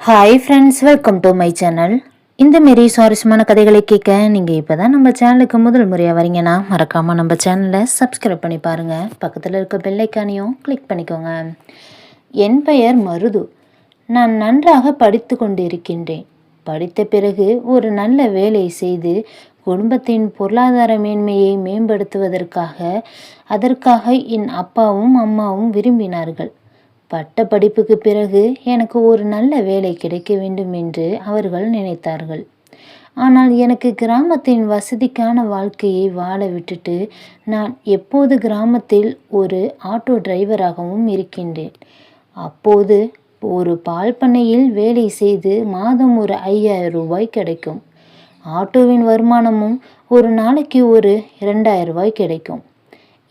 Hi friends welcome to my channel இந்த மாரி சுவாரஸ்யமான கதைகளை கேட்க நீங்கள் இப்போ தான் நம்ம சேனலுக்கு முதல் முறையாக வரீங்கன்னா மறக்காமல் நம்ம சேனலை சப்ஸ்கிரைப் பண்ணி பாருங்கள் பக்கத்தில் இருக்க பெல்லைக்கானையும் கிளிக் பண்ணிக்கோங்க. என் பெயர் மருது. நான் நன்றாக படித்து கொண்டிருக்கின்றேன். படித்த பிறகு ஒரு நல்ல வேலை செய்து குடும்பத்தின் பொருளாதார மேன்மையை மேம்படுத்துவதற்காக அதற்காக என் அப்பாவும் அம்மாவும் விரும்பினார்கள். பட்ட படிப்புக்கு பிறகு எனக்கு ஒரு நல்ல வேலை கிடைக்க வேண்டும் என்று அவர்கள் நினைத்தார்கள். ஆனால் எனக்கு கிராமத்தின் வசதிக்கான வாழ்க்கையை வாழ விட்டுட்டு நான் எப்போது கிராமத்தில் ஒரு ஆட்டோ டிரைவராகவும் இருக்கின்றேன். அப்போது ஒரு பால் பண்ணையில் வேலை செய்து மாதம் ஒரு ஐயாயிரம் ரூபாய் கிடைக்கும். ஆட்டோவின் வருமானமும் ஒரு நாளைக்கு ஒரு இரண்டாயிரம் ரூபாய் கிடைக்கும்.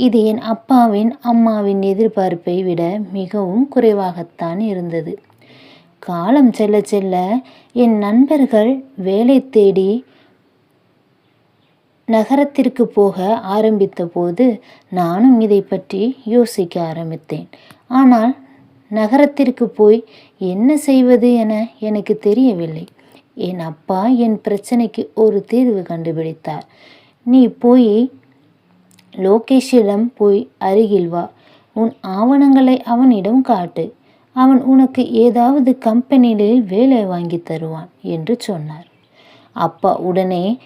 இது என் அப்பாவின் அம்மாவின் எதிர்பார்ப்பை விட மிகவும் குறைவாகத்தான் இருந்தது. காலம் செல்ல செல்ல என் நண்பர்கள் வேலை தேடி நகரத்திற்கு போக ஆரம்பித்த போது நானும் இதை பற்றி யோசிக்க ஆரம்பித்தேன். ஆனால் நகரத்திற்கு போய் என்ன செய்வது என எனக்கு தெரியவில்லை. என் அப்பா என் பிரச்சனைக்கு ஒரு தீர்வு கண்டுபிடித்தார். நீ போய் லோகேஷிடம் போய் அருகில் வா. உன் ஆவணங்களை அவனிடம் காட்டு. அவன் உனக்கு ஏதாவது கம்பெனியில் வேலை வாங்கி தருவான் என்று சொன்னார். அப்பா உடனே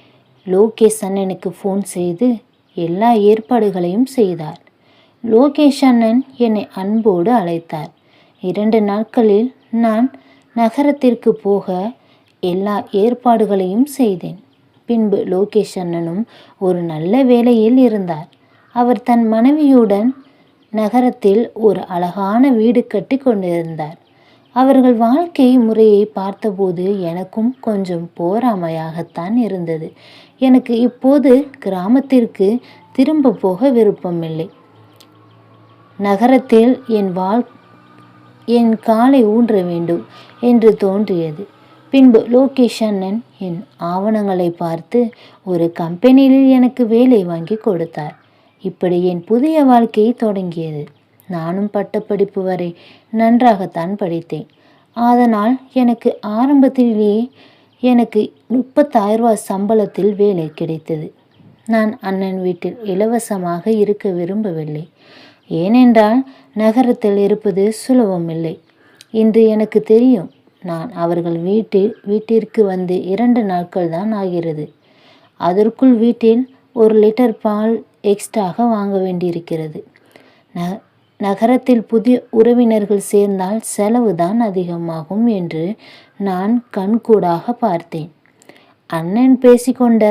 லோகேஷ் அண்ணனுக்கு ஃபோன் செய்து எல்லா ஏற்பாடுகளையும் செய்தார். லோகேஷ் அண்ணன் என்னை அன்போடு அழைத்தார். இரண்டு நாட்களில் நான் நகரத்திற்கு போக எல்லா ஏற்பாடுகளையும் செய்தேன். பின்பு லோகேஷ் அண்ணனும் ஒரு நல்ல வேலையில் இருந்தார். அவர் தன் மனைவியுடன் நகரத்தில் ஒரு அழகான வீடு கட்டி கொண்டிருந்தார். அவர்கள் வாழ்க்கை முறையை பார்த்தபோது எனக்கும் கொஞ்சம் போராமையாகத்தான் இருந்தது. எனக்கு இப்போது கிராமத்திற்கு திரும்ப போக விருப்பமில்லை. நகரத்தில் என் வாழ் என் காலை ஊன்ற வேண்டும் என்று தோன்றியது. பின்பு லோகேஷ் அண்ணன் என் ஆவணங்களை பார்த்து ஒரு கம்பெனியில் எனக்கு வேலை வாங்கி கொடுத்தார். இப்படி என் புதிய வாழ்க்கையை தொடங்கியது. நானும் பட்டப்படிப்பு வரை நன்றாகத்தான் படித்தேன். அதனால் எனக்கு ஆரம்பத்திலேயே எனக்கு முப்பத்தாயிரம் ரூபாய் சம்பளத்தில் வேலை கிடைத்தது. நான் அண்ணன் வீட்டில் இலவசமாக இருக்க விரும்பவில்லை. ஏனென்றால் நகரத்தில் இருப்பது சுலபமில்லை இன்று எனக்கு தெரியும் நான் அவர்கள் வீட்டில் வீட்டிற்கு வந்து இரண்டு நாட்கள் தான் ஆகிறது. அதற்குள் வீட்டில் ஒரு லிட்டர் பால் எக்ஸ்ட்ராக வாங்க வேண்டியிருக்கிறது. ந நகரத்தில் புதிய உறவினர்கள் சேர்ந்தால் செலவு தான் அதிகமாகும் என்று நான் கண்கூடாக பார்த்தேன். அண்ணன் பேசிக்கொண்ட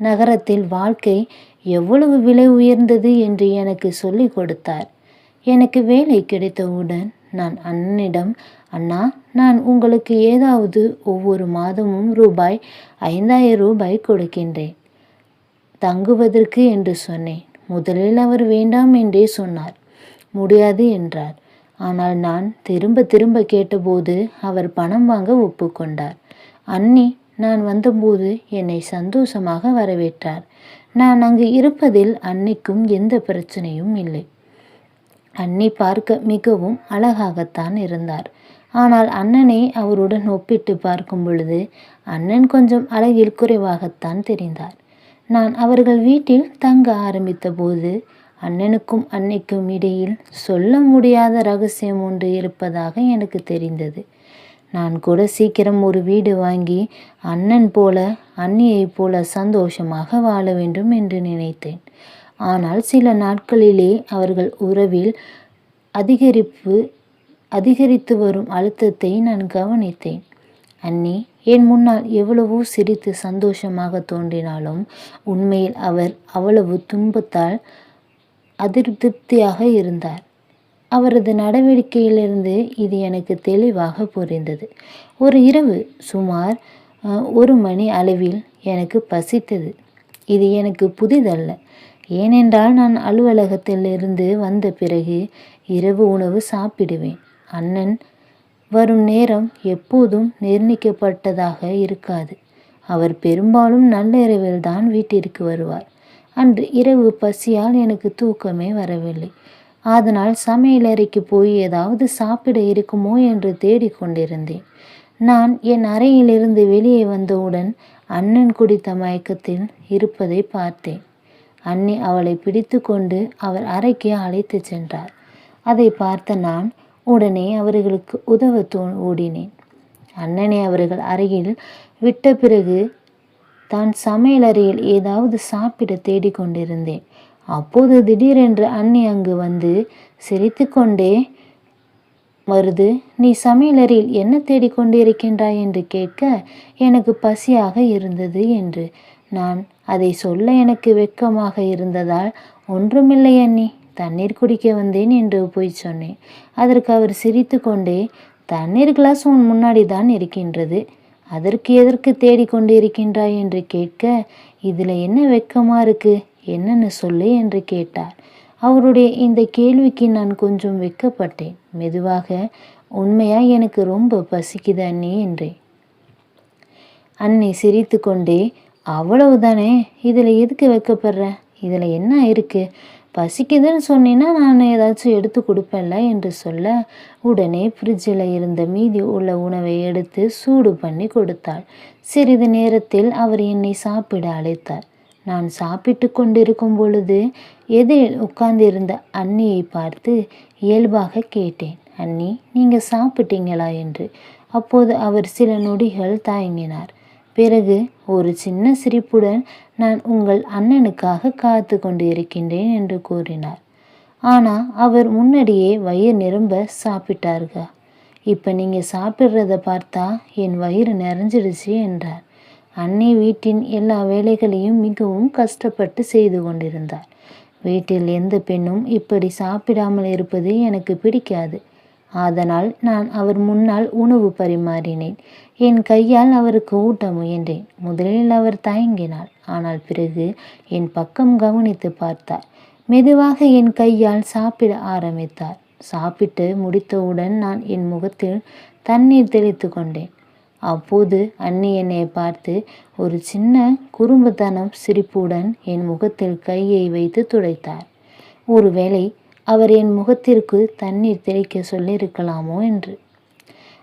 நகரத்தில் வாழ்க்கை எவ்வளவு விலை உயர்ந்தது என்று எனக்கு சொல்லிக் கொடுத்தார். எனக்கு வேலை கிடைத்தவுடன் நான் அண்ணனிடம் அண்ணா நான் உங்களுக்கு ஏதாவது ஒவ்வொரு மாதமும் ரூபாய் ஐந்தாயிரம் ரூபாய் கொடுக்கின்றேன். தங்குவதற்கு என்று சொன்னேன். முதலில் அவர் வேண்டாம் என்றே சொன்னார். முடியாது என்றார். ஆனால் நான் திரும்ப திரும்ப கேட்டபோது அவர் பணம் வாங்க ஒப்புக்கொண்டார் அன்னி நான் வந்தபோது என்னை சந்தோஷமாக வரவேற்றார். நான் அங்கு இருப்பதில் அன்னிக்கும் எந்த பிரச்சனையும் இல்லை. அன்னி பார்க்க மிகவும் அழகாகத்தான் இருந்தார். ஆனால் அண்ணனை அவருடன் ஒப்பிட்டு பார்க்கும் பொழுது அண்ணன் கொஞ்சம் அழகில் குறைவாகத்தான் தெரிந்தார். நான் அவர்கள் வீட்டில் தங்க ஆரம்பித்தபோது அண்ணனுக்கும் அன்னைக்கும் இடையில் சொல்ல முடியாத ரகசியம் ஒன்று இருப்பதாக எனக்கு தெரிந்தது. நான் கூட சீக்கிரம் ஒரு வீடு வாங்கி அண்ணன் போல அண்ணியைப் போல சந்தோஷமாக வாழ வேண்டும் என்று நினைத்தேன். ஆனால் சில நாட்களிலே அவர்கள் உறவில் அதிகரிப்பு அதிகரித்து வரும் அழுத்தத்தை நான் கவனித்தேன். அன்னி என் முன்னால் எவ்வளவோ சிரித்து சந்தோஷமாக தோன்றினாலும் உண்மையில் அவர் அவ்வளவு துன்பத்தால் அதிருப்தியாக இருந்தார். அவரது நடவடிக்கையிலிருந்து இது எனக்கு தெளிவாக புரிந்தது. ஒரு இரவு சுமார் ஒரு மணி அளவில் எனக்கு பசித்தது. இது எனக்கு புதிதல்ல. ஏனென்றால் நான் அலுவலகத்திலிருந்து வந்த பிறகு இரவு உணவு சாப்பிடுவேன். அண்ணன் வரும் நேரம் எப்போதும் நிர்ணயிக்கப்பட்டதாக இருக்காது. அவர் பெரும்பாலும் நள்ளிரவில் தான் வீட்டிற்கு வருவார். அன்று இரவு பசியால் எனக்கு தூக்கமே வரவில்லை. அதனால் சமையலறைக்கு போய் ஏதாவது சாப்பிட இருக்குமோ என்று தேடிக்கொண்டிருந்தேன் நான் என் அறையிலிருந்து வெளியே வந்தவுடன் அண்ணன் குடித்த மயக்கத்தில் இருப்பதை பார்த்தேன். அண்ணி அவளை பிடித்து கொண்டு அவர் அறைக்கு அழைத்து சென்றார். அதை பார்த்த நான் உடனே அவர்களுக்கு உதவ தோ ஓடினேன். அண்ணனை அவர்கள் அருகில் விட்ட பிறகு தான் சமையலறையில் ஏதாவது சாப்பிட தேடிக்கொண்டிருந்தேன் அப்போது திடீரென்று அண்ணி அங்கு வந்து சிரித்துக்கொண்டே வருது நீ சமையலறையில் என்ன தேடிக்கொண்டிருக்கின்றாய் என்று கேட்க எனக்கு பசியாக இருந்தது என்று. நான் அதை சொல்ல எனக்கு வெட்கமாக இருந்ததால் ஒன்றுமில்லை அண்ணி. தண்ணீர் குடிக்க வந்தேன் என்று போய் சொன்னேன். அதற்கு அவர் சிரித்து கொண்டே தண்ணீர் கிளாஸ் உன் முன்னாடி தான் இருக்கின்றது. அதற்கு எதற்கு தேடிக்கொண்டு இருக்கின்றாய் என்று கேட்க இதில் என்ன வெக்கமாக இருக்கு? என்னன்னு சொல்லு என்று கேட்டார். அவருடைய இந்த கேள்விக்கு நான் கொஞ்சம் வெக்கப்பட்டேன். மெதுவாக உண்மையா எனக்கு ரொம்ப பசிக்குது அண்ணி என்றேன். அன்னை சிரித்து கொண்டே அவ்வளவுதானே? இதில் எதுக்கு வைக்கப்படுற? இதில் என்ன இருக்குது பசிக்குதுன்னு சொன்னீன்னா நான் ஏதாச்சும் எடுத்து கொடுப்பேன்ல என்று சொல்ல உடனே ஃப்ரிட்ஜில் இருந்த மீதி உள்ள உணவை எடுத்து சூடு பண்ணி கொடுத்தாள். சிறிது நேரத்தில் அவர் என்னை சாப்பிட அழைத்தார். நான் சாப்பிட்டு கொண்டிருக்கும் பொழுது எதிரில் உட்கார்ந்திருந்த அண்ணியை பார்த்து இயல்பாக கேட்டேன் அண்ணி நீங்கள் சாப்பிட்டீங்களா? என்று. அப்போது அவர் சில நொடிகள் தயங்கினார். பிறகு ஒரு சின்ன சிரிப்புடன் நான் உங்கள் அண்ணனுக்காக காத்து கொண்டு இருக்கின்றேன் என்று கூறினார். ஆனால் அவர் முன்னாடியே வயிறு நிரம்ப சாப்பிட்டாருக இப்போ நீங்கள் சாப்பிட்றத பார்த்தா என் வயிறு நிறைஞ்சிடுச்சு என்றார். அன்னை வீட்டின் எல்லா வேலைகளையும் மிகவும் கஷ்டப்பட்டு செய்து கொண்டிருந்தார். வீட்டில் எந்த பெண்ணும் இப்படி சாப்பிடாமல் இருப்பது எனக்கு பிடிக்காது. அதனால் நான் அவர் முன்னால் உணவு பரிமாறினேன். என் கையால் அவருக்கு ஊட்ட முயன்றேன். முதலில் அவர் தயங்கினார். ஆனால் பிறகு என் பக்கம் கவனித்து பார்த்தார். மெதுவாக என் கையால் சாப்பிட ஆரம்பித்தார். சாப்பிட்டு முடித்தவுடன் நான் என் முகத்தில் தண்ணீர் தெளித்து கொண்டேன். அப்போது அண்ணி என்னை பார்த்து ஒரு சின்ன குறும்புத்தனம் சிரிப்புடன் என் முகத்தில் கையை வைத்து துடைத்தார். ஒருவேளை அவர் என் முகத்திற்கு தண்ணீர் தெளிக்க சொல்லியிருக்கலாமோ என்று.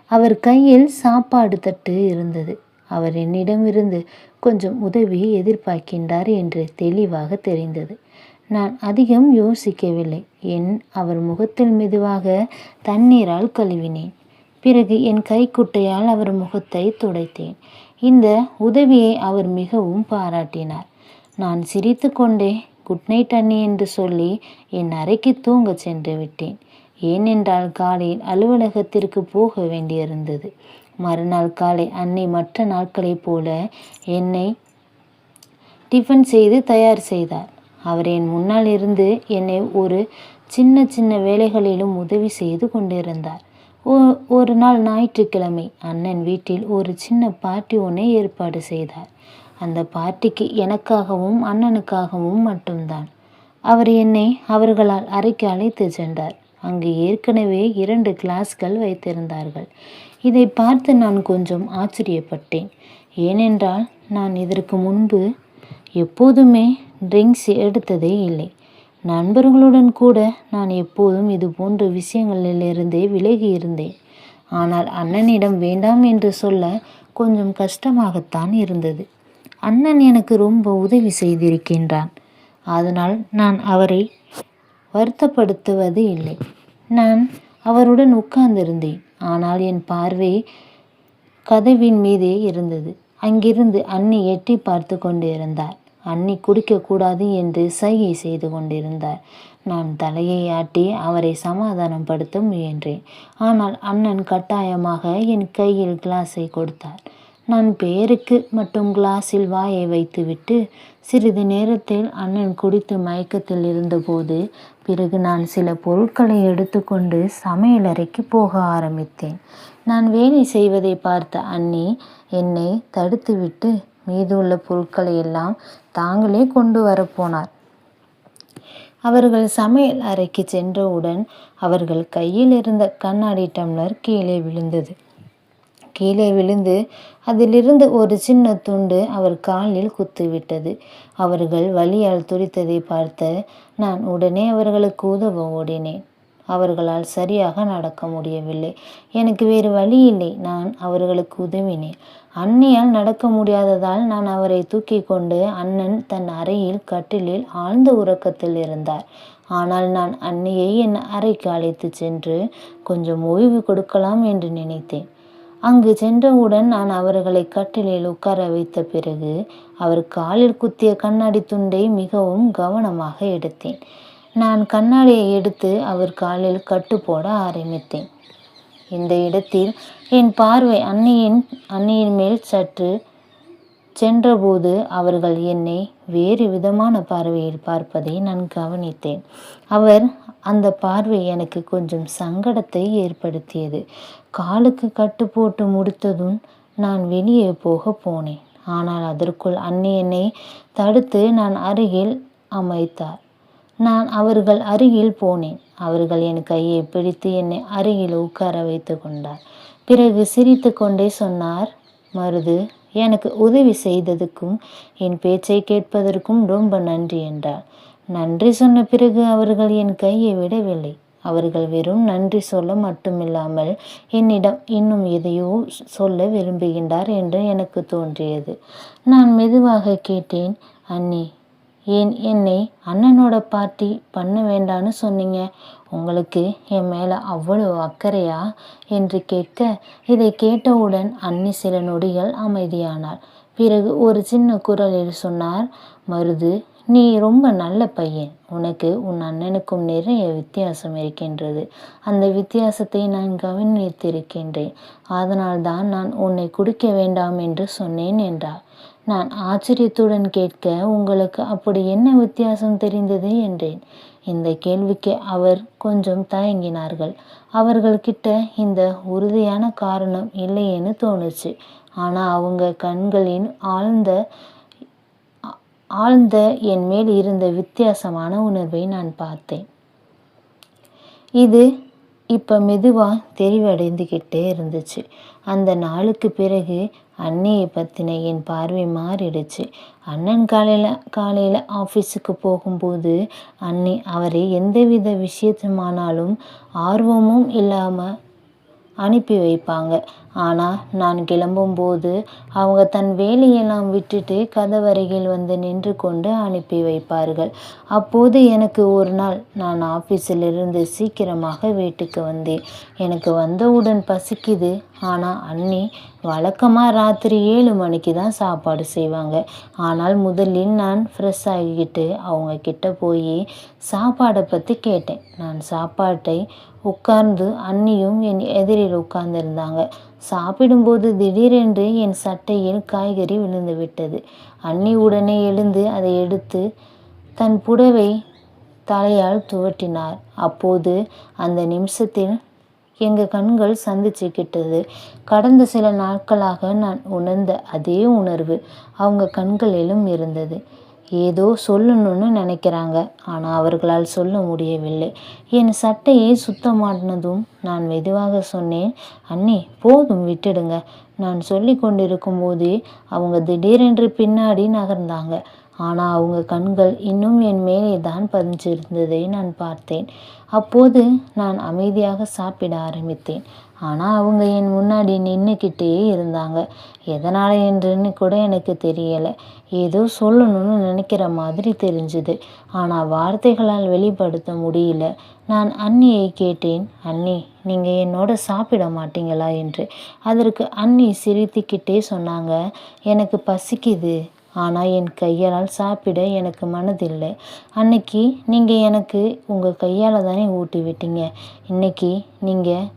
அவர் கையில் சாப்பாடு தட்டு இருந்தது. அவர் என்னிடமிருந்து கொஞ்சம் உதவி எதிர்பார்க்கின்றார் என்று தெளிவாக தெரிந்தது. நான் அதிகம் யோசிக்கவில்லை. என் அவர் முகத்தில் மெதுவாக தண்ணீரால் கழுவினேன். பிறகு என் கைக்குட்டையால் அவர் முகத்தை துடைத்தேன். இந்த உதவியை அவர் மிகவும் பாராட்டினார். நான் சிரித்து கொண்டே குட் நைட் அண்ணி என்று சொல்லி என் அறைக்கு தூங்க சென்று விட்டேன். ஏனென்றால் காலையில் அலுவலகத்திற்கு போக வேண்டியிருந்தது. மறுநாள் காலை அன்னை மற்ற நாட்களைப் போல என்னை டிஃபன் செய்து தயார் செய்தார். அவர் என் முன்னால் இருந்து என்னை ஒரு சின்ன சின்ன வேலைகளிலும் உதவி செய்து கொண்டிருந்தார். ஒரு நாள் ஞாயிற்றுக்கிழமை அண்ணன் வீட்டில் ஒரு சின்ன பார்ட்டி ஒன்றை ஏற்பாடு செய்தார். அந்த பார்ட்டிக்கு எனக்காகவும் அண்ணனுக்காகவும் மட்டும்தான். அவர் என்னை அவர்களால் அறைக்கு அழைத்து சென்றார். அங்கு ஏற்கனவே இரண்டு கிளாஸ்கள் வைத்திருந்தார்கள். இதை பார்த்து நான் கொஞ்சம் ஆச்சரியப்பட்டேன். ஏனென்றால் நான் இதற்கு முன்பு எப்போதுமே ட்ரிங்க்ஸ் எடுத்ததே இல்லை. நண்பர்களுடன் கூட நான் எப்போதும் இது போன்ற விஷயங்களிலிருந்தே விலகி இருந்தேன். ஆனால் அண்ணனிடம் வேண்டாம் என்று சொல்ல கொஞ்சம் கஷ்டமாகத்தான் இருந்தது. அண்ணன் எனக்கு ரொம்ப உதவி செய்திருக்கின்றான். அதனால் நான் அவரை வருத்தப்படுத்துவது இல்லை. நான் அவருடன் உட்கார்ந்திருந்தேன். ஆனால் என் பார்வை கதவின் மீதே இருந்தது. அங்கிருந்து அண்ணி எட்டி பார்த்து கொண்டிருந்தார் அண்ணி குடிக்கக்கூடாது என்று சைகை செய்து கொண்டிருந்தார் நான் தலையை ஆட்டி அவரை சமாதானப்படுத்த முயன்றேன். ஆனால் அண்ணன் கட்டாயமாக என் கையில் கிளாஸை கொடுத்தார். நான் பேருக்கு மட்டும் கிளாஸில் வாயை வைத்துவிட்டு சிறிது நேரத்தில் அண்ணன் குடித்து மயக்கத்தில் இருந்தபோது பிறகு நான் சில பொருட்களை எடுத்துக்கொண்டு சமையலறைக்கு போக ஆரம்பித்தேன். நான் வேலை செய்வதை பார்த்த அண்ணி என்னை தடுத்துவிட்டு மீதுள்ள பொருட்களை எல்லாம் தாங்களே கொண்டு வரப்போனார் அவர்கள் சமையல் அறைக்கு சென்றவுடன் அவர்கள் கையில் இருந்த கண்ணாடி டம்ளர் கீழே விழுந்தது. கீழே விழுந்து அதிலிருந்து ஒரு சின்ன துண்டு அவர் காலில் குத்துவிட்டது. அவர்கள் வலியால் துடித்ததை பார்த்து நான் உடனே அவர்களுக்கு உதவ ஓடினேன். அவர்களால் சரியாக நடக்க முடியவில்லை. எனக்கு வேறு வழி இல்லை. நான் அவர்களுக்கு உதவினேன். அன்னையால் நடக்க முடியாததால் நான் அவரை தூக்கி கொண்டு அண்ணன் தன் அறையில் கட்டிலில் ஆழ்ந்த உறக்கத்தில் இருந்தார். ஆனால் நான் அன்னையை என் அறைக்கு அழைத்து சென்று கொஞ்சம் ஓய்வு கொடுக்கலாம் என்று நினைத்தேன். அங்கு சென்றவுடன் நான் அவர்களை கட்டிலில் உட்கார வைத்த பிறகு அவர் காலில் குத்திய கண்ணாடி துண்டை மிகவும் கவனமாக எடுத்தேன். நான் கண்ணாடியை எடுத்து அவர் காலில் கட்டு போட ஆரம்பித்தேன். இந்த இடத்தில் என் பார்வை அன்னியின் அன்னியின் மேல் சற்று சென்றபோது அவர்கள் என்னை வேறு விதமான பார்வையில் பார்ப்பதை நான் கவனித்தேன். அவர் அந்த பார்வை எனக்கு கொஞ்சம் சங்கடத்தை ஏற்படுத்தியது. காலுக்கு கட்டு போட்டு முடித்ததும் நான் வெளியே போக போனேன். ஆனால் அதற்குள் அன்னை என்னை தடுத்து நான் அருகில் அமைத்தார். நான் அவர்கள் அருகில் போனேன். அவர்கள் என் கையை பிடித்து என்னை அருகில் உட்கார வைத்து கொண்டார். பிறகு சிரித்து கொண்டே சொன்னார் மருது எனக்கு உதவி செய்ததுக்கும் என் பேச்சை கேட்பதற்கும் ரொம்ப நன்றி என்றார். நன்றி சொன்ன பிறகு அவர்கள் என் கையை விடவில்லை. அவர்கள் வெறும் நன்றி சொல்ல மட்டுமில்லாமல் என்னிடம் இன்னும் எதையோ சொல்ல விரும்புகின்றார் என்று எனக்கு தோன்றியது. நான் மெதுவாக கேட்டேன் அண்ணி ஏன் என்னை அண்ணனோட பார்ட்டி பண்ண வேண்டான்னு சொன்னீங்க? உங்களுக்கு என் மேலே அவ்வளோ அக்கறையா? என்று கேட்க இதை கேட்டவுடன் அன்னி சில நொடிகள் அமைதியானார் பிறகு ஒரு சின்ன குரலில் சொன்னார் மருது நீ ரொம்ப நல்ல பையன். உனக்கு உன் அண்ணனுக்கும் நிறைய வித்தியாசம் இருக்கின்றது. அந்த வித்தியாசத்தை நான் கவனித்திருக்கின்றேன். அதனால்தான் நான் உன்னை குடிக்க வேண்டாம் என்று சொன்னேன் என்றார் நான் ஆச்சரியத்துடன் கேட்க உங்களுக்கு அப்படி என்ன வித்தியாசம் தெரிந்தது? என்றேன். இந்த கேள்விக்கு அவர் கொஞ்சம் தயங்கினார்கள். அவர்கள்கிட்ட இந்த உறுதியான காரணம் இல்லையேன்னு தோணுச்சு. ஆனால் அவங்க கண்களின் ஆழ்ந்த ஆழ்ந்த என் மேல் இருந்த வித்தியாசமான உணர்வை நான் பார்த்தேன். இது இப்போ மெதுவாக தெரிவடைந்துக்கிட்டே இருந்துச்சு. அந்த நாளுக்கு பிறகு அண்ணியை பற்றின என் பார்வை மாறிடுச்சு. அண்ணன் காலையில் காலையில் ஆஃபீஸுக்கு போகும்போது அண்ணி அவரை எந்தவித விஷயத்துமானாலும் ஆர்வமும் இல்லாமல் அனுப்பி வைப்பாங்க. ஆனால் நான் கிளம்பும்போது அவங்க தன் வேலையெல்லாம் விட்டுட்டு கதவருகில் வந்து நின்று கொண்டு அனுப்பி வைப்பார்கள். அப்போது எனக்கு ஒரு நாள் நான் ஆஃபீஸிலிருந்து சீக்கிரமாக வீட்டுக்கு வந்தேன். எனக்கு வந்தவுடன் பசிக்குது. ஆனால் அண்ணி வழக்கமாக ராத்திரி ஏழு மணிக்கு தான் சாப்பாடு செய்வாங்க. ஆனால் முதலில் நான் ஃப்ரெஷ் ஆகிக்கிட்டு அவங்க கிட்ட போய் சாப்பாடை பற்றி கேட்டேன். நான் சாப்பாட்டை உட்கார்ந்து அண்ணியும் என் எதிரில் உட்கார்ந்திருந்தாங்க. சாப்பிடும்போது திடீரென்று என் சட்டையில் காய்கறி விழுந்து விட்டது. அண்ணி உடனே எழுந்து அதை எடுத்து தன் புடவை தலையால் துவட்டினார். அப்போது அந்த நிமிஷத்தில் எங்கள் கண்கள் சந்திச்சுக்கிட்டது. கடந்த சில நாட்களாக நான் உணர்ந்த அதே உணர்வு அவங்க கண்களிலும் இருந்தது. ஏதோ சொல்லணும்னு நினைக்கிறாங்க. ஆனால் அவர்களால் சொல்ல முடியவில்லை. என் சட்டையை சுத்தமாட்டினதும் நான் மெதுவாக சொன்னேன் அண்ணி போதும் விட்டுடுங்க. நான் சொல்லி கொண்டிருக்கும் போதே அவங்க திடீரென்று பின்னாடி நகர்ந்தாங்க. ஆனால் அவங்க கண்கள் இன்னும் என் மேலே தான் பதிஞ்சிருந்ததை நான் பார்த்தேன். அப்போது நான் அமைதியாக சாப்பிட ஆரம்பித்தேன். ஆனால் அவங்க என் முன்னாடி நின்றுக்கிட்டே இருந்தாங்க. எதனால் என்றுன்னு கூட எனக்கு தெரியலை. ஏதோ சொல்லணும்னு நினைக்கிற மாதிரி தெரிஞ்சுது. ஆனால் வார்த்தைகளால் வெளிப்படுத்த முடியல. நான் அண்ணியை கேட்டேன் அண்ணி நீங்கள் என்னோட சாப்பிட மாட்டீங்களா? என்று. அதற்கு அண்ணி சிரித்துக்கிட்டே சொன்னாங்க எனக்கு பசிக்குது. ஆனால் என் கையால் சாப்பிட எனக்கு மனதில்லை. அன்னைக்கு நீங்கள் எனக்கு உங்கள் கையால் தானே ஊட்டி விட்டீங்க. இன்னைக்கு நீங்கள்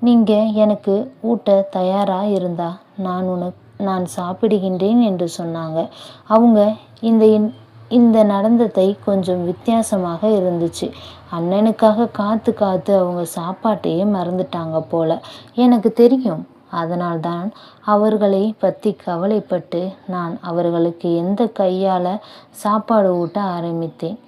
நீங்கள் எனக்கு ஊட்ட தயாராக இருந்தா நான் உனக்கு நான் சாப்பிடுகின்றேன் என்று சொன்னாங்க. அவங்க இந்த இந்த நடந்ததை கொஞ்சம் வித்தியாசமாக இருந்துச்சு. அண்ணனுக்காக காத்து காத்து அவங்க சாப்பாட்டையே மறந்துட்டாங்க போல. எனக்கு தெரியும். அதனால்தான் அவர்களை பற்றி கவலைப்பட்டு நான் அவர்களுக்கு எந்த கையால் சாப்பாடு ஊட்ட ஆரம்பித்தேன்.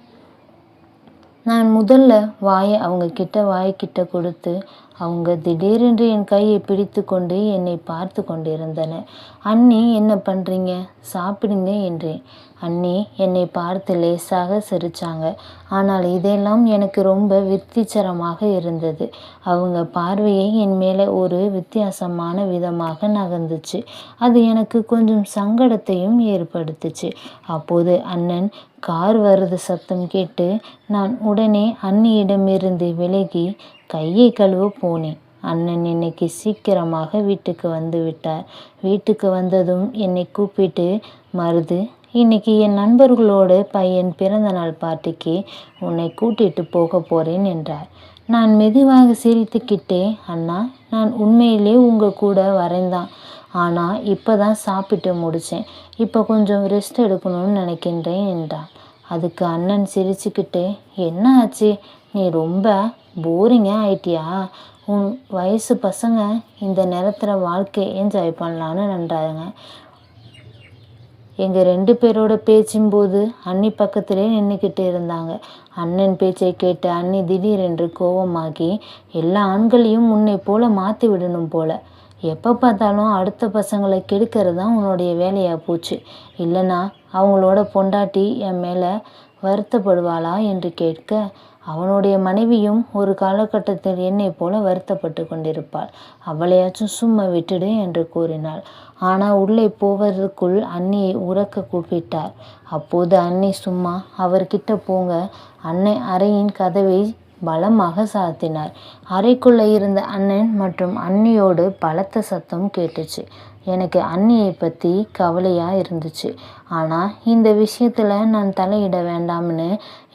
நான் முதல்ல வாயை அவங்க கிட்ட வாய்க்கிட்ட கொடுத்து அவங்க திடீரென்று என் கையை பிடித்து கொண்டு என்னை பார்த்து கொண்டிருந்தனர் அண்ணி என்ன பண்ணுறீங்க சாப்பிடுங்க என்றேன். அண்ணி என்னை பார்த்து லேசாக சிரிச்சாங்க. ஆனால் இதெல்லாம் எனக்கு ரொம்ப வித்திச்சரமாக இருந்தது. அவங்க பார்வையை என் மேலே ஒரு வித்தியாசமான விதமாக நகர்ந்துச்சு. அது எனக்கு கொஞ்சம் சங்கடத்தையும் ஏற்படுத்துச்சு. அப்போது அண்ணன் கார் வருது சத்தம் கேட்டு நான் உடனே அண்ணியிடமிருந்து விலகி கையை கழுவ போனேன். அண்ணன் இன்னைக்கு சீக்கிரமாக வீட்டுக்கு வந்து விட்டார். வீட்டுக்கு வந்ததும் என்னை கூப்பிட்டு மருது இன்னைக்கு என் நண்பர்களோடு பையன் பிறந்தநாள் பார்ட்டிக்கு உன்னை கூட்டிட்டு போக போறேன் என்றார். நான் மெதுவாக சிரித்துக்கிட்டே அண்ணா நான் உண்மையிலே உங்கள் கூட வரைந்தான் ஆனால் இப்போ தான் சாப்பிட்டு முடித்தேன் இப்போ கொஞ்சம் ரெஸ்ட் எடுக்கணும்னு நினைக்கின்றேன் என்றான். அதுக்கு அண்ணன் சிரிச்சுக்கிட்டே என்ன ஆச்சு? நீ ரொம்ப போரிங்க ஆயிட்டியா? உன் வயசு பசங்க இந்த நேரத்தில் வாழ்க்கை என்ஜாய் பண்ணலான்னு நன்றாங்க. எங்கள் ரெண்டு பேரோட பேச்சும் போது அண்ணி பக்கத்திலே நின்றுக்கிட்டு இருந்தாங்க. அண்ணன் பேச்சை கேட்டு அண்ணி திடீரென்று கோபமாகி எல்லா ஆண்களையும் முன்னை போல மாற்றி விடணும் போல. எப்போ பார்த்தாலும் அடுத்த பசங்களை கெடுக்கிறது தான் உன்னுடைய வேலையாக போச்சு. இல்லைனா அவங்களோட பொண்டாட்டி என் மேலே வருத்தப்படுவாளா என்று கேட்க அவனுடைய மனைவியும் ஒரு காலகட்டத்தில் என்னை போல வருத்தப்பட்டு கொண்டிருப்பாள். அவளையாச்சும் சும்மா விட்டுடு என்று கூறினாள். ஆனால் உள்ளே போவதற்குள் அண்ணியை உறக்க கூப்பிட்டார். அப்போது அண்ணி சும்மா அவர்கிட்ட போங்க. அன்னை அறையின் கதவை பலமாக சாத்தினார். அறைக்குள்ளே இருந்த அண்ணன் மற்றும் அண்ணியோடு பலத்த சத்தம் கேட்டுச்சு. எனக்கு அண்ணியை பற்றி கவலையாக இருந்துச்சு. ஆனால் இந்த விஷயத்தில் நான் தலையிட வேண்டாம்னு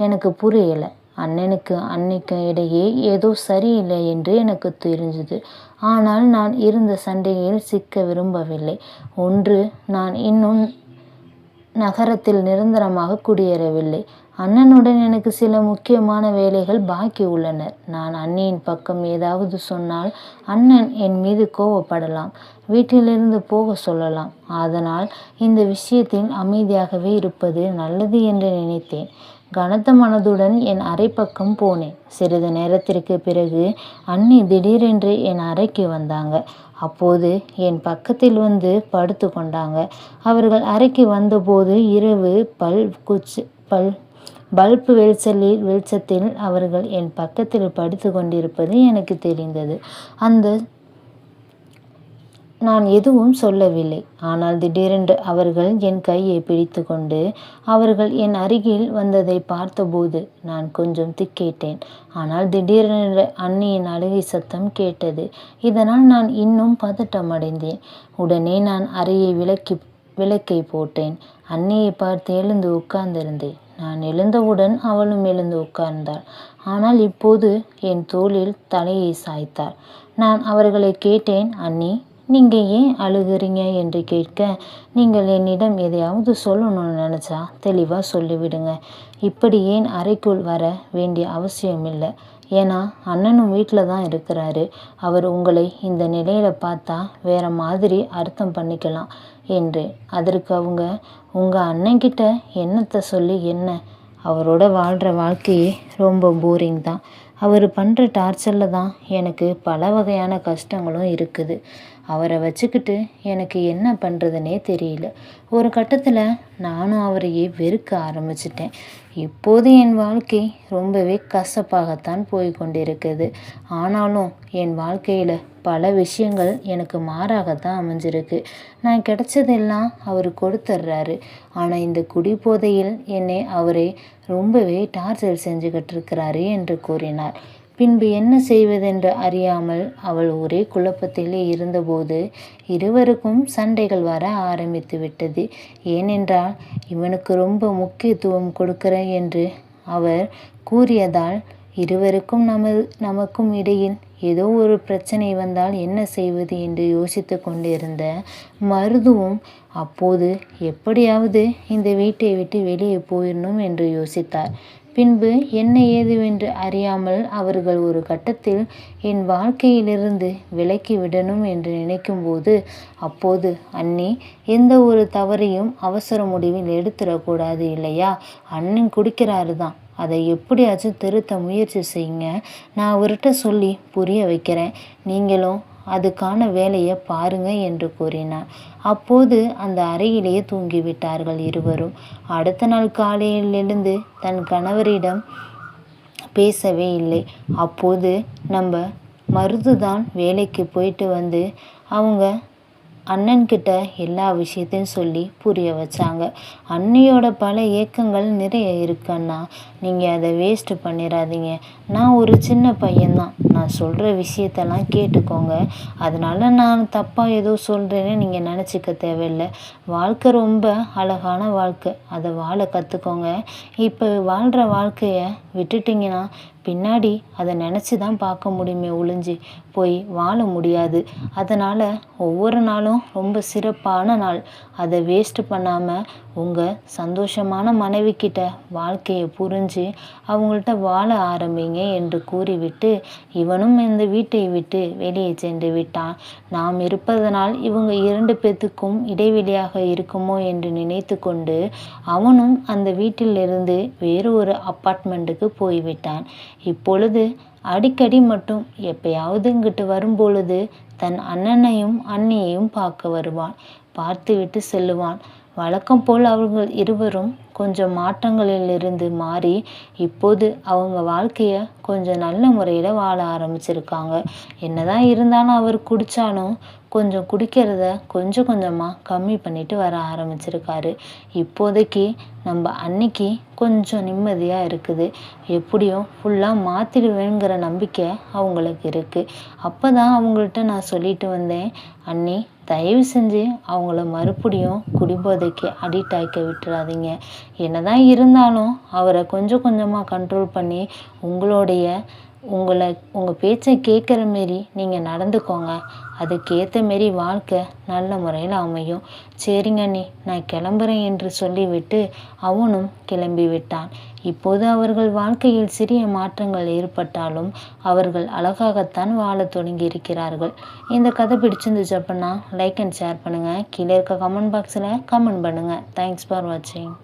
எனக்கு புரியலை. அண்ணனுக்கு அன்னைக்கு இடையே ஏதோ சரியில்லை என்று எனக்கு தெரிஞ்சது. ஆனால் நான் இருந்த சண்டையில் சிக்க விரும்பவில்லை. ஒன்று நான் இன்னும் நகரத்தில் நிரந்தரமாக குடியேறவில்லை. அண்ணனுடன் எனக்கு சில முக்கியமான வேலைகள் பாக்கி உள்ளனர் நான் அண்ணியின் பக்கம் ஏதாவது சொன்னால் அண்ணன் என் மீது கோவப்படலாம். வீட்டிலிருந்து போக சொல்லலாம். அதனால் இந்த விஷயத்தில் அமைதியாகவே இருப்பது நல்லது என்று நினைத்தேன். கனத்த மனதுடன் என் அறை பக்கம் போனேன். சிறிது நேரத்திற்கு பிறகு அண்ணி திடீரென்று என் அறைக்கு வந்தாங்க. அப்போது என் பக்கத்தில் வந்து படுத்து கொண்டாங்க. அவர்கள் அறைக்கு வந்தபோது இரவு பல் குச்சு பல் பல்பு வெளிச்சலில் வெளிச்சத்தில் அவர்கள் என் பக்கத்தில் படுத்து கொண்டிருப்பது எனக்கு தெரிந்தது. அந்த நான் எதுவும் சொல்லவில்லை. ஆனால் திடீரென்று அவர்கள் என் கையை பிடித்து கொண்டு அவர்கள் என் அருகில் வந்ததை பார்த்தபோது நான் கொஞ்சம் திக்கேட்டேன். ஆனால் திடீரென்று அன்னியின் அழுகை சத்தம் கேட்டது. இதனால் நான் இன்னும் பதட்டம் அடைந்தேன் உடனே நான் அறையை விளக்கி விளக்கை போட்டேன். அன்னியை பார்த்து எழுந்து உட்கார்ந்திருந்தேன். நான் எழுந்தவுடன் அவளும் எழுந்து உட்கார்ந்தாள். ஆனால் இப்போது என் தோளில் தலையை சாய்த்தாள். நான் அவர்களை கேட்டேன் அண்ணி நீங்கள் ஏன் அழுகுறீங்க என்று கேட்க நீங்கள் என்னிடம் எதையாவது சொல்லணும்னு நினச்சா தெளிவாக சொல்லிவிடுங்க. இப்படி ஏன் அறைக்குள் வர வேண்டிய அவசியம் இல்லை. ஏன்னா அண்ணனும் வீட்டில் தான் இருக்கிறாரு. அவர் உங்களை இந்த நிலையில் பார்த்தா வேற மாதிரி அர்த்தம் பண்ணிக்கலாம் என்று. அதற்கு அவங்க உங்கள் அண்ணன்கிட்ட என்னத்தை சொல்லி என்ன? அவரோட வாழ்கிற வாழ்க்கையே ரொம்ப போரிங் தான். அவர் பண்ணுற டார்ச்சரில் தான் எனக்கு பல வகையான கஷ்டங்களும் இருக்குது. அவரை வச்சுக்கிட்டு எனக்கு என்ன பண்ணுறதுனே தெரியல. ஒரு கட்டத்தில் நானும் அவரையே வெறுக்க ஆரம்பிச்சிட்டேன். இப்போது என் வாழ்க்கை ரொம்பவே கசப்பாகத்தான் போய் கொண்டிருக்குது. ஆனாலும் என் வாழ்க்கையில் பல விஷயங்கள் எனக்கு மாறாகத்தான் அமைஞ்சிருக்கு. நான் கிடைச்சதெல்லாம் அவர் கொடுத்துட்றாரு ஆனால் இந்த குடி போதையில் என்னை அவரே ரொம்பவே டார்ச்சர் செஞ்சுக்கிட்டு இருக்கிறாரு என்று கூறினார். பின்பு என்ன செய்வதென்று அறியாமல் அவள் ஒரே குழப்பத்திலே இருந்தபோது இருவருக்கும் சண்டைகள் வர ஆரம்பித்து விட்டது. ஏனென்றால் இவனுக்கு ரொம்ப முக்கியத்துவம் கொடுக்கிறேன் என்று அவர் கூறியதால் இருவருக்கும் நமது நமக்கும் இடையில் ஏதோ ஒரு பிரச்சனை வந்தால் என்ன செய்வது என்று யோசித்து கொண்டிருந்த மருதுவும் அப்போது எப்படியாவது இந்த வீட்டை விட்டு வெளியே போயிடணும் என்று யோசித்தார். பின்பு என்ன ஏதுவென்று அறியாமல் அவர்கள் ஒரு கட்டத்தில் என் வாழ்க்கையிலிருந்து விலக்கி விடணும் என்று நினைக்கும்போது அப்போது அண்ணி எந்த ஒரு தவறையும் அவசர முடிவில் எடுத்துடக்கூடாது இல்லையா? அண்ணன் குடிக்கிறாரு தான் அதை எப்படியாச்சும் திருத்த முயற்சி செய்யுங்க. நான் அவர்கிட்ட சொல்லி புரிய வைக்கிறேன். நீங்களும் அதுக்கான வேலையை பாருங்க என்று கூறினார். அப்போது அந்த அறையிலேயே தூங்கிவிட்டார்கள் இருவரும். அடுத்த நாள் காலையில் எழுந்து தன் கணவரிடம் பேசவே இல்லை. அப்போது நம்ம மருதுதான் வேலைக்கு போயிட்டு வந்து அவங்க அண்ணன்கிட்ட எல்லா விஷயத்தையும் சொல்லி புரிய வச்சாங்க. அண்ணியோட பல ஏக்கங்கள் நிறைய இருக்கு அண்ணா. நீங்கள் அதை வேஸ்ட்டு பண்ணிடாதீங்க நான் ஒரு சின்ன பையன்தான். நான் சொல்கிற விஷயத்தெல்லாம் கேட்டுக்கோங்க. அதனால நான் தப்பாக ஏதோ சொல்கிறேன்னு நீங்கள் நினச்சிக்க தேவையில்லை. வாழ்க்கை ரொம்ப அழகான வாழ்க்கை. அதை வாழ கற்றுக்கோங்க இப்போ வாழ்கிற வாழ்க்கையை விட்டுட்டிங்கன்னா பின்னாடி அதை நினச்சி தான் பார்க்க முடியுமே ஒழிஞ்சு போய் வாழ முடியாது. அதனால் ஒவ்வொரு நாளும் ரொம்ப சிறப்பான நாள். அதை வேஸ்ட்டு பண்ணாமல் உங்கள் சந்தோஷமான மனைவிக்கிட்ட வாழ்க்கையை புரிஞ்சு அவங்கள்ட்ட வாழ ஆரம்பிங்க என்று கூறிவிட்டு இவனும் இந்த வீட்டை விட்டு வெளியே சென்று விட்டான். நாம் இருப்பதனால் இவங்க இரண்டு பேத்துக்கும் இடைவெளியாக இருக்குமோ என்று நினைத்து கொண்டு அவனும் அந்த வீட்டிலிருந்து வேறு ஒரு அப்பார்ட்மெண்ட்டுக்கு போய்விட்டான். இப்பொழுது அடிக்கடி மட்டும் எப்பயாவது இங்கிட்டு வரும்பொழுது தன் அண்ணனையும் அண்ணியையும் பார்க்க வருவான். பார்த்துவிட்டு செல்லுவான். வழக்கம் போல் அவர்கள் இருவரும் கொஞ்சம் மாற்றங்களிலிருந்து மாறி இப்போது அவங்க வாழ்க்கையை கொஞ்சம் நல்ல முறையில் வாழ ஆரம்பிச்சிருக்காங்க. என்னதான் இருந்தாலும் அவர் குடித்தாலும் கொஞ்சம் குடிக்கிறத கொஞ்சம் கொஞ்சமாக கம்மி பண்ணிட்டு வர ஆரம்பிச்சிருக்காரு. இப்போதைக்கு நம்ம அன்னைக்கு கொஞ்சம் நிம்மதியாக இருக்குது. எப்படியும் ஃபுல்லாக மாற்றிடுவேங்கிற நம்பிக்கை அவங்களுக்கு இருக்குது அப்போ தான் அவங்கள்ட்ட நான் சொல்லிட்டு வந்தேன் அன்னி தயவு செஞ்சு அவங்கள மறுபடியும் குடிபோதைக்கு அடிக்ட் ஆகிக்க விட்டுறாதீங்க. என்னதான் இருந்தாலும் அவரை கொஞ்சம் கொஞ்சமாக கண்ட்ரோல் பண்ணி உங்களுடைய உங்களை உங்கள் பேச்சை கேட்குற மாரி நீங்கள் நடந்துக்கோங்க. அதுக்கேற்ற மாரி வாழ்க்கை நல்ல முறையில் அமையும். சரிங்க நீ நான் கிளம்புறேன் என்று சொல்லிவிட்டு அவனும் கிளம்பி விட்டான். இப்போது அவர்கள் வாழ்க்கையில் சிறிய மாற்றங்கள் ஏற்பட்டாலும் அவர்கள் அழகாகத்தான் வாழ தொடங்கி இருக்கிறார்கள் இந்த கதை பிடிச்சிருந்துச்சு அப்படின்னா லைக் அண்ட் ஷேர் பண்ணுங்கள் கீழே இருக்க கமெண்ட் பாக்ஸில் கமெண்ட் பண்ணுங்கள் தேங்க்ஸ் ஃபார் வாட்சிங்